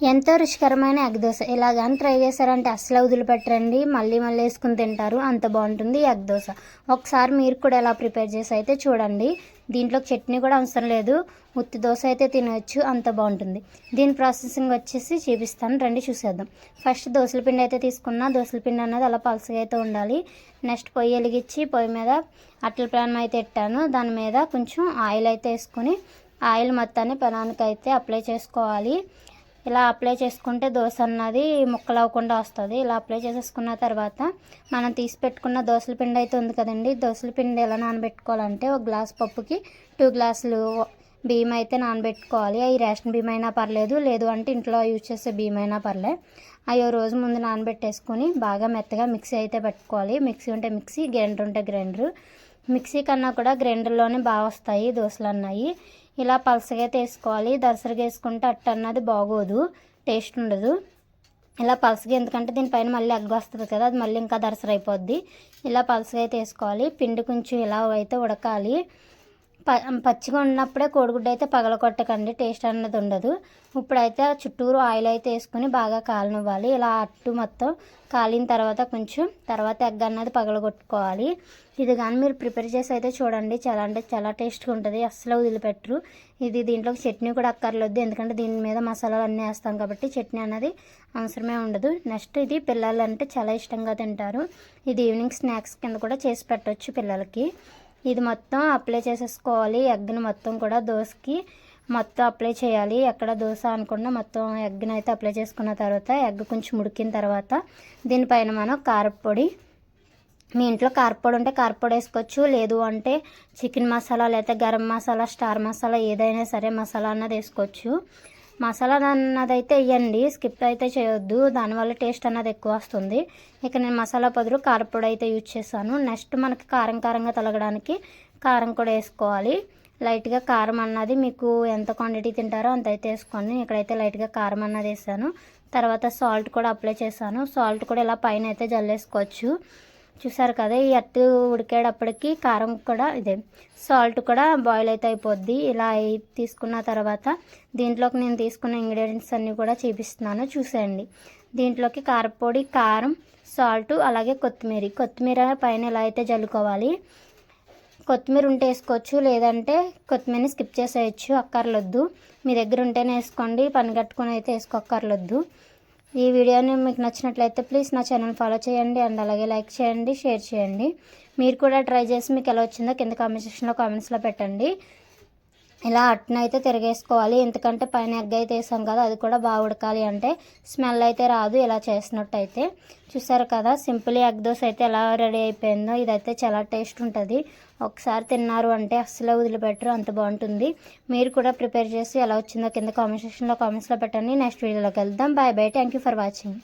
ఎంతో రుచికరమైన ఎగ్ దోశ. ఇలా కానీ ట్రై చేశారంటే అస్సలు వదిలిపెట్టరండి. మళ్ళీ మళ్ళీ వేసుకుని తింటారు. అంత బాగుంటుంది ఎగ్ దోశ. ఒకసారి మీరు కూడా ఎలా ప్రిపేర్ చేసి అయితే చూడండి. దీంట్లో చట్నీ కూడా అవసరం లేదు. ఉత్తి దోశ అయితే తినవచ్చు అంత బాగుంటుంది. దీని ప్రాసెసింగ్ వచ్చేసి చూపిస్తాను. రండి చూసేద్దాం. ఫస్ట్ దోశల పిండి అయితే తీసుకున్నా. దోశల పిండి అనేది అలా పలసగా అయితే ఉండాలి. నెక్స్ట్ పొయ్యి వెలిగించి పొయ్యి మీద అట్ల ప్రాణం అయితే పెట్టాను దాని మీద కొంచెం ఆయిల్ అయితే వేసుకొని ఆయిల్ మొత్తాన్ని పెనానికి అయితే అప్లై చేసుకోవాలి. ఇలా అప్లై చేసుకుంటే దోశ అన్నది ముక్కలు అవ్వకుండా వస్తుంది. ఇలా అప్లై చేసేసుకున్న తర్వాత మనం తీసి పెట్టుకున్న దోశల పిండి అయితే ఉంది కదండి. దోశల పిండి ఎలా నానబెట్టుకోవాలంటే ఒక గ్లాస్ పప్పుకి టూ గ్లాసులు బియ్యం అయితే నానబెట్టుకోవాలి. అవి రేషన్ బియ్యం అయినా పర్లేదు లేదు అంటే ఇంట్లో యూజ్ చేసే బియ్యం అయినా పర్లేదు అవి రోజు ముందు నానబెట్టేసుకొని బాగా మెత్తగా మిక్సీ అయితే పెట్టుకోవాలి. మిక్సీ ఉంటే మిక్సీ గ్రైండర్ ఉంటే గ్రైండర్. మిక్సీ కన్నా కూడా గ్రైండర్లోనే బాగా వస్తాయి దోశలు అన్నాయి ఇలా పలసగా తీసుకోవాలి. దసరగా వేసుకుంటే అట్ట అన్నది బాగోదు. టేస్ట్ ఉండదు. ఇలా పలసగా ఎందుకంటే దీనిపైన మళ్ళీ ఎగ్గ వస్తుంది కదా అది మళ్ళీ ఇంకా దరసరి అయిపోద్ది ఇలా పలసగా అయితే వేసుకోవాలి పిండి కొంచెం ఇలా అయితే ఉడకాలి. ప పచ్చిగా ఉన్నప్పుడే కోడిగుడ్డు అయితే పగలగొట్టకండి టేస్ట్ అన్నది ఉండదు. ఇప్పుడైతే చుట్టూరు ఆయిల్ అయితే వేసుకొని బాగా కాలనివ్వాలి. ఇలా అట్టు మొత్తం కాలిన తర్వాత కొంచెం తర్వాత ఎగ్ అన్నది పగలగొట్టుకోవాలి. ఇది కానీ మీరు ప్రిపేర్ చేసి అయితే చూడండి. చాలా అంటే చాలా టేస్ట్గా ఉంటుంది. అస్సలు వదిలిపెట్టరు. ఇది దీంట్లోకి చట్నీ కూడా అక్కర్లేదు ఎందుకంటే దీని మీద మసాలాలు అన్నీ వేస్తాం కాబట్టి చట్నీ అనేది అవసరమే ఉండదు. నెక్స్ట్ ఇది పిల్లలు అంటే చాలా ఇష్టంగా తింటారు. ఇది ఈవినింగ్ స్నాక్స్ కింద కూడా చేసి పెట్టవచ్చు పిల్లలకి. ఇది మొత్తం అప్లై చేసేసుకోవాలి. ఎగ్ని మొత్తం కూడా దోశకి మొత్తం అప్లై చేయాలి. ఎక్కడ దోశ అనుకున్నా మొత్తం ఎగ్ని అయితే అప్లై చేసుకున్న తర్వాత ఎగ్ కొంచెం ఉడికిన తర్వాత దీనిపైన మనం కారపొడి మీ ఇంట్లో కారపొడి ఉంటే కారపొడి వేసుకోవచ్చు. లేదు అంటే చికెన్ మసాలా లేకపోతే గరం మసాలా స్టార్ మసాలా ఏదైనా సరే మసాలా అన్నది వేసుకోవచ్చు. మసాలా అన్నది అయితే వేయండి స్కిప్ అయితే చేయొద్దు. దానివల్ల టేస్ట్ అన్నది ఎక్కువ వస్తుంది. ఇక నేను మసాలా పొదులు కారపొడి అయితే యూజ్ చేశాను. నెక్స్ట్ మనకి కారం కారంగా తలగడానికి కారం కూడా వేసుకోవాలి. లైట్గా కారం అన్నది మీకు ఎంత క్వాంటిటీ తింటారో అంత అయితే వేసుకోండి. ఇక్కడైతే లైట్గా కారం అన్నది వేసాను. తర్వాత సాల్ట్ కూడా అప్లై చేశాను. సాల్ట్ కూడా ఇలా పైన అయితే జల్లేసుకోవచ్చు. చూసారు కదా ఈ అట్టు ఉడికేటప్పటికి కారం కూడా ఇదే. సాల్ట్ కూడా బాయిల్ అయితే అయిపోద్ది. ఇలా తీసుకున్న తర్వాత దీంట్లోకి నేను తీసుకున్న ఇంగ్రీడియంట్స్ అన్నీ కూడా చూపిస్తున్నాను. చూసేయండి. దీంట్లోకి కారపొడి కారం సాల్ట్ అలాగే కొత్తిమీర. కొత్తిమీర పైన ఇలా అయితే జల్లుకోవాలి కొత్తిమీర ఉంటే వేసుకోవచ్చు లేదంటే కొత్తిమీరని స్కిప్ చేసేయచ్చు అక్కర్లొద్దు. మీ దగ్గర ఉంటేనే వేసుకోండి పని కట్టుకొని అయితే వేసుకోక్కర్లొద్దు ఈ వీడియోని మీకు నచ్చినట్లయితే ప్లీజ్ నా ఛానల్ ఫాలో చేయండి అండ్ అలాగే లైక్ చేయండి షేర్ చేయండి. మీరు కూడా ట్రై చేసి మీకు ఎలా వచ్చిందో కింద కామెంట్ సెక్షన్లో కామెంట్స్లో పెట్టండి. ఇలా అట్నైతే తిరిగేసుకోవాలి. ఎందుకంటే పైన ఎగ్ అయితే వేసాం కదా అది కూడా బాగా ఉడకాలి అంటే స్మెల్ అయితే రాదు ఇలా చేసినట్టయితే. చూసారు కదా సింపుల్ ఎగ్ దోశ అయితే ఎలా రెడీ అయిపోయిందో ఇదైతే చాలా టేస్ట్ ఉంటుంది. ఒకసారి తిన్నారు అంటే అస్సలు వదిలిపెట్టరు అంత బాగుంటుంది. మీరు కూడా ప్రిపేర్ చేసి ఎలా వచ్చిందో కింద కామెంట్ సెక్షన్లో కామెంట్స్లో పెట్టండి. నెక్స్ట్ వీడియోలోకి వెళ్దాం. Bye bye. Thank you for watching.